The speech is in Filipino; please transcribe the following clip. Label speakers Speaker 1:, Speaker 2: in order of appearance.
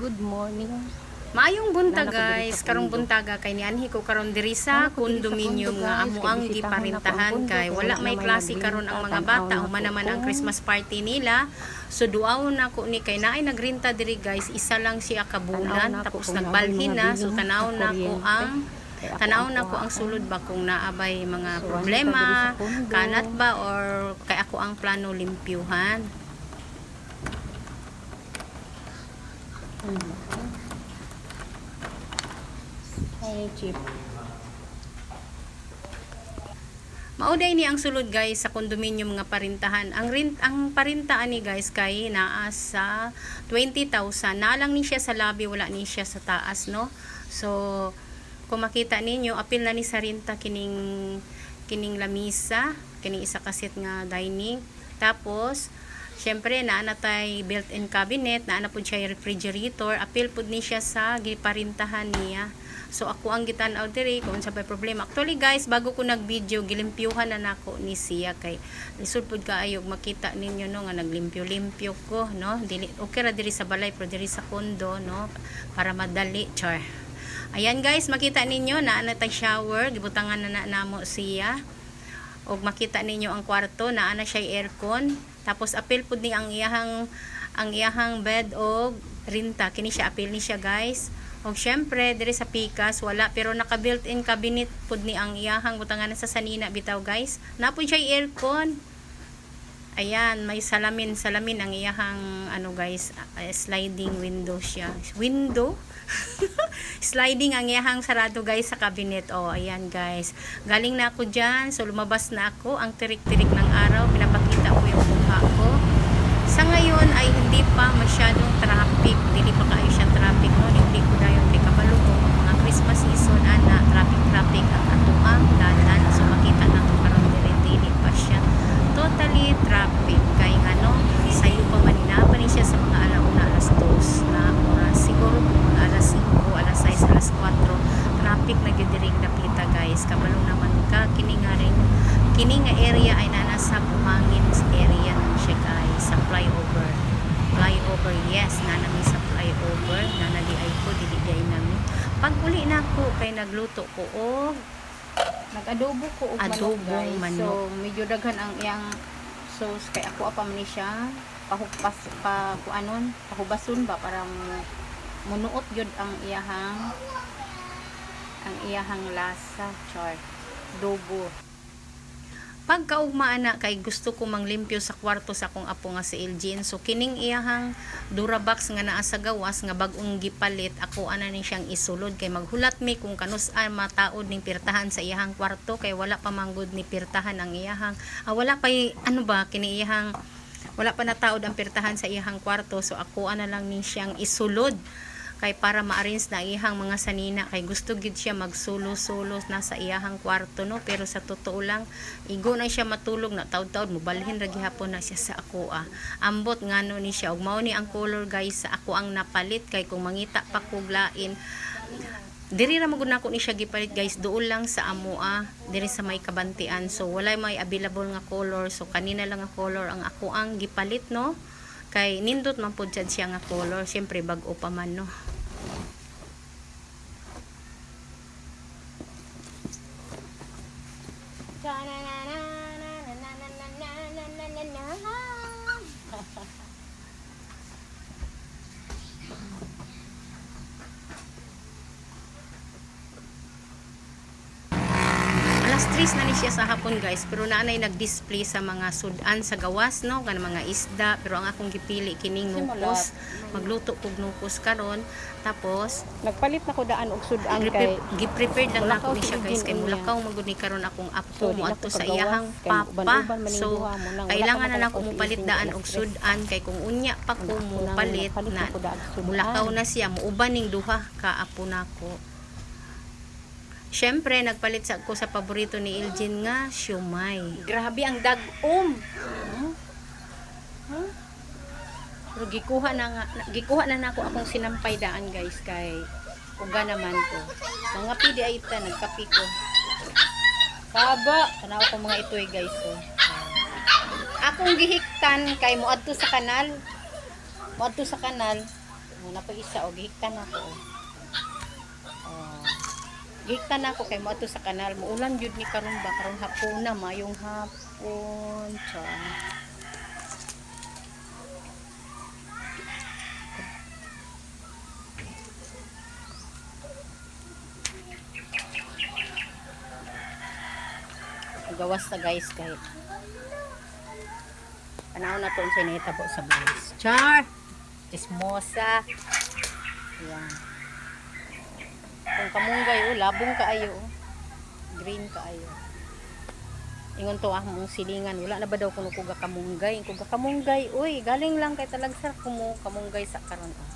Speaker 1: Good morning.
Speaker 2: Maayong bunta guys, karong buntaga kay nianhi ko karon diri sa
Speaker 1: ko diri sa
Speaker 2: condominium
Speaker 1: condo,
Speaker 2: nga amo ang giparintahan kay wala may klase karon ang mga bata. human naman ang Christmas party nila. So duaw na ko ni kay naay nagrenta diri guys, isa lang siya kabulan. Tapos nagbalhin na. so tanaw na ko ang tanaw na ko ang sulod ba kung naabay mga problema, kanat ba or kay ako ang plano limpyuhan. Mauday ni ang sulod guys sa condominium nga parintahan. Ang rent ang parintaan ni guys kay naa sa 20,000. Na lang ni siya sa lobby, wala ni siya sa taas, no? So kung makita ninyo, apil na ni sa renta kining kining lamisa, kining isa kasit nga dining. Tapos Siyempre, naa na tay built-in cabinet, naa na po siya refrigerator, apil po ni siya sa giparintahan niya. So, ako ang gitan-aw diri kung sa problema. Actually, guys, bago ko nag-video, gilimpyuhan na nako ni siya kay lisod pud kaayog makita ninyo no nga naglimpyo-limpyo ko, no? Dili okay ra diri sa balay pero diri sa kondo, no? Para madali, char. Ayan guys, makita ninyo na ana tay shower, gibutangan na na namo siya og makita ninyo ang kwarto na ana siya aircon tapos apil pud ni ang iyahang ang iyahang bed og rinta kini siya apil ni siya guys og syempre diri sa pikas wala pero naka built-in cabinet pud ni ang iyahang butangan sa sanina bitaw guys napod siya aircon Ayan, may salamin, salamin ang iyahang ano guys, uh, sliding window siya. Window? sliding ang iyahang sarado guys sa cabinet. Oh, ayan guys. Galing na ako diyan, so lumabas na ako. Ang tirik-tirik ng araw, pinapakita ko yung mukha ko. Sa ngayon ay hindi pa masyadong traffic, dili pa kayo siya traffic no. Hindi ko dayon kay kabalo ko ang mga Christmas season ana traffic traffic ang atuang dalan. So makita na ko karon dili pa siya totally traffic kay ano sayo pa manina pa ni siya sa mga alauna alas 2 na oras siguro kung mga alas 5 alas 6 alas 4 traffic na gidirig napita kabalo naman. Ka kini nga rin. Kini nga area ay nana sa buhangin area na siya guys sa flyover. Flyover yes. Mi sa flyover. Nana di ay ko dili di ay nami. Pag uli na ko kay nagluto ko og
Speaker 1: Nag-adobo ko og manok,
Speaker 2: Adobong
Speaker 1: guys.
Speaker 2: manok.
Speaker 1: So, medyo daghan ang iyang sauce. Kay ako apa man siya. Pahugpas pa kuanon, pahubason ba? Para mo- munuot gyud ang iyahang ang iyahang lasa, char. Dobo.
Speaker 2: pagkaugmaan na kay gusto ko manglimpyo sa kwarto sa akong apo nga si Elgin so kining iyahang Durabox nga naa sa gawas nga bag-ong gipalit ako ana ni siyang isulod kay maghulat mi kung kanus-an mataod ning pirtahan sa iyahang kwarto kay wala pa manggod ni pirtahan ang iyahang ah, wala pa ano ba kini iyahang wala pa nataod ang pirtahan sa iyahang kwarto so ako ana lang ni siyang isulod kay para ma-arrange na iyahang mga sanina. Kay gusto gid siya magsulo-sulo na sa iyahang kwarto no? Pero sa totoo lang igo na siya matulog na taud-taud. Mobalhin ra gihapon na siya sa ako ah. Ambot ngano ni siya. Ug mao ni ang color guys sa ako ang napalit. Kay kung mangita pa kog lain diri ra magud nako ni siya gipalit guys. Duol lang sa amoa diri sa may kabantian. So walay may available nga color. So kanina lang nga color ang ako ang gipalit no kay nindot man pud siya nga color syempre bag-o pa man no 3 na ni siya sa hapon guys. Pero naanay nag-display sa mga sudan sa gawas no? Kan mga isda. Pero ang akong gipili kining nukos magluto kog nukos karon. Tapos
Speaker 1: Nagpalit na ko daan og sudan kay
Speaker 2: Gi-prepare- gi-prepared lang nako ni siya
Speaker 1: si
Speaker 2: guys. Kay mulakaw magud ni karon akong apo
Speaker 1: So,
Speaker 2: mo adto sa iyahang papa. So
Speaker 1: mo
Speaker 2: kailangan
Speaker 1: ka
Speaker 2: na lang ko
Speaker 1: makalakaw
Speaker 2: mupalit
Speaker 1: ising
Speaker 2: daan og sudan kay kung unya pa ko
Speaker 1: Ako
Speaker 2: mo palit na mulakaw na siya. Muuban ning duha ka apo nako Siyempre, nagpalit sa ko sa paborito ni Elgin nga, siumay. Grabe ang dag-om. Huh? Pero gikuha na nga, gikuha na nako akong sinampay daan guys kay uga naman ko. Mga pidi ay ita, nagkapi ko. Kaba, tanaw ko mga itoy guys oh. Akong gihiktan kay moadto sa kanal. Moadto sa kanal. Muna pa isa o gihiktan ako. Oh. Gihiktan ako kay mo sa kanal. Muulan jud ni karon ba karon hapon na mayong hapon. Cha. Gawas na guys kahit Panahon na to sa initabo sa bulis. Char! Chismosa. Yan. Kung kamunggay, oh, labong kaayo. oh. Green kaayo. Ingon to ah, mong silingan. Wala na ba daw kuno kuga kamunggay? Kuga kamunggay, uy, galing lang kay talagsar kumo kamunggay sa karon. Oh.